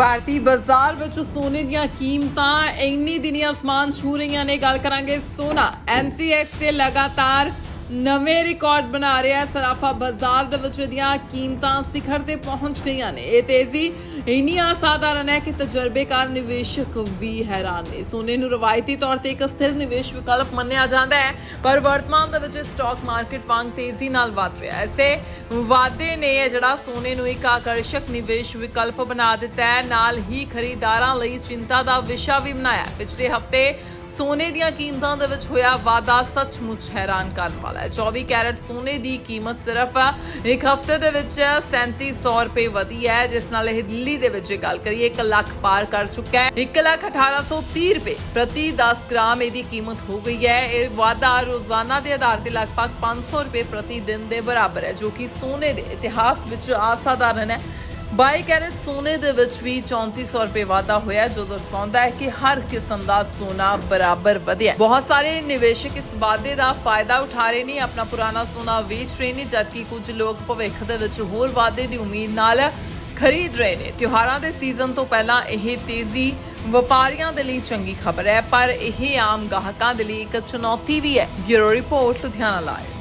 ਭਾਰਤੀ ਬਾਜ਼ਾਰ ਵਿੱਚ ਸੋਨੇ ਦੀਆਂ ਕੀਮਤਾਂ, ਇੰਨੀ ਦਿਨੀ ਅਸਮਾਨ ਛੂ ਰਹੀਆਂ ਨੇ। ਗੱਲ ਕਰਾਂਗੇ ਸੋਨਾ। MCX ਤੇ ਲਗਾਤਾਰ ਨਵੇਂ ਰਿਕਾਰਡ ਬਣਾ ਰਿਹਾ ਸਰਾਫਾ ਬਾਜ਼ਾਰ ਦੇ ਵਿੱਚ ਇਹਦੀਆਂ ਕੀਮਤਾਂ ਸਿਖਰ ਤੇ ਪਹੁੰਚ ਗਈਆਂ ਨੇ। ਇਹ ਤੇਜ਼ੀ ਇੰਨੀ ਅਸਾਧਾਰਨ ਹੈ ਕਿ ਤਜਰਬੇਕਾਰ ਨਿਵੇਸ਼ਕ ਵੀ ਹੈਰਾਨ ਨੇ। ਸੋਨੇ ਨੂੰ ਰਵਾਇਤੀ ਤੌਰ ਤੇ ਇੱਕ ਸਥਿਰ ਨਿਵੇਸ਼ ਵਿਕਲਪ ਮੰਨਿਆ ਜਾਂਦਾ ਹੈ, ਪਰ ਵਰਤਮਾਨ ਦੇ ਵਿੱਚ ਇਹ ਸਟਾਕ ਮਾਰਕੀਟ ਵਾਂਗ ਤੇਜ਼ੀ ਨਾਲ ਵਧ ਰਿਹਾ ਹੈ। ਇਸੇ ਵਾਧੇ ਨੇ ਜਿਹੜਾ ਸੋਨੇ ਨੂੰ ਇੱਕ ਆਕਰਸ਼ਕ ਨਿਵੇਸ਼ ਵਿਕਲਪ ਬਣਾ ਦਿੱਤਾ ਹੈ। ਨਾਲ ਹੀ ਖਰੀਦਦਾਰਾਂ ਲਈ ਚਿੰਤਾ ਦਾ ਵਿਸ਼ਾ ਵੀ ਬਣਾਇਆ ਪਿਛਲੇ ਹਫ਼ਤੇ ਸੋਨੇ ਦੀਆਂ ਕੀਮਤਾਂ ਦੇ ਵਿੱਚ ਹੋਇਆ ਵਾਧਾ ਸੱਚਮੁੱਚ ਹੈਰਾਨ ਕਰਨ ਵਾਲਾ ਹੈ। 24 ਕੈਰਟ ਸੋਨੇ ਦੀ ਕੀਮਤ ਸਿਰਫ ਇੱਕ ਹਫ਼ਤੇ ਦੇ ਵਿੱਚ 3700 ਰੁਪਏ ਵਧੀ ਹੈ, ਜਿਸ ਨਾਲ ਇਹ ਦਿੱਲੀ ਦੇ ਵਿੱਚ ਗੱਲ ਕਰੀਏ 1 ਲੱਖ ਪਾਰ ਕਰ ਚੁੱਕਾ ਹੈ। 1 ਲੱਖ 1830 ਰੁਪਏ ਪ੍ਰਤੀ 10 ਗ੍ਰਾਮ ਇਹਦੀ ਕੀਮਤ ਹੋ ਗਈ ਹੈ। ਇਹ ਵਾਧਾ ਰੋਜ਼ਾਨਾ ਦੇ ਆਧਾਰ ਤੇ ਲਗਭਗ 500 ਰੁਪਏ ਪ੍ਰਤੀ ਦਿਨ ਦੇ ਬਰਾਬਰ ਹੈ, ਜੋ ਕਿ ਸੋਨੇ ਦੇ ਇਤਿਹਾਸ ਵਿੱਚ ਅਸਾਧਾਰਨ ਹੈ। 22 ਕੈਰਟ ਸੋਨੇ ਦੇ ਵਿੱਚ ਵੀ 3400 ਰੁਪਏ ਵਾਧਾ ਹੋਇਆ ਜੋ ਦਰਸਾਉਂਦਾ ਹੈ ਕਿ ਹਰ ਕਿਸਮ ਦਾ ਸੋਨਾ ਬਰਾਬਰ ਵਧਿਆ ਬਹੁਤ ਸਾਰੇ ਨਿਵੇਸ਼ਕ ਇਸ ਵਾਧੇ ਦਾ ਫਾਇਦਾ ਉਠਾ ਰਹੇ ਨੇ, ਆਪਣਾ ਪੁਰਾਣਾ ਸੋਨਾ ਵੇਚ ਰਹੇ ਨੇ, ਜਦਕਿ ਕੁਝ ਲੋਕ ਭਵਿੱਖ ਦੇ ਵਿੱਚ ਹੋਰ ਵਾਧੇ ਦੀ ਉਮੀਦ ਨਾਲ ਖਰੀਦ ਰਹੇ ਨੇ। ਤਿਉਹਾਰਾਂ ਦੇ ਸੀਜ਼ਨ ਤੋਂ ਪਹਿਲਾਂ ਇਹ ਤੇਜ਼ੀ ਵਪਾਰੀਆਂ ਦੇ ਲਈ ਚੰਗੀ ਖਬਰ ਹੈ, ਪਰ ਇਹ ਆਮ ਗਾਹਕਾਂ ਦੇ ਲਈ ਇੱਕ ਚੁਣੌਤੀ ਵੀ ਹੈ। Bureau report, Ludhiana live.